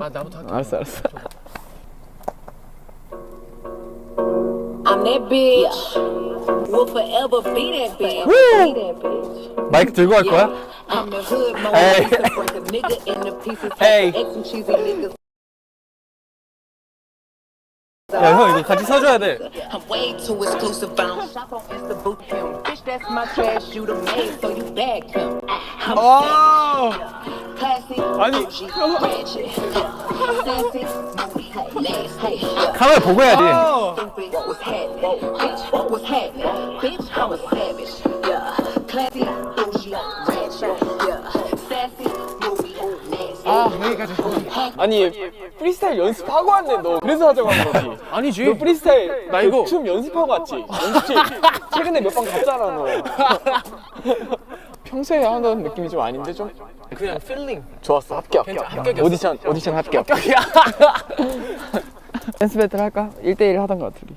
아 나부터 할게. 알았어 알았어 I'm that bitch. Will forever be that bitch. Be that bitch. 마이크 들고 갈 거야? I'm the hood Hey. Pieces. Hey. And cheesy niggas. 야 형 이거 같이 서줘야 돼 I'm way too exclusive. I don't shop on Insta boot him. Bitch, that's my trash. You the maid, so you bag him. I'm classy. 아니. 카메라 보고 movie, nasty. 아 여기까지. 아니 프리스타일 연습하고 왔네 너 그래서 하자고 한 거지 아니지. 너 프리스타일 나 이거- 그춤 연습하고 왔지 연습실 최근에 몇 번 갔잖아 너 평소에 하던 느낌이 좀 아닌데 좀 그냥 필링. 좋았어 합격 괜찮아, 합격이었어. 오디션 오디션 합격 댄스 배틀 할까? 1대1 하던 거 같아 우리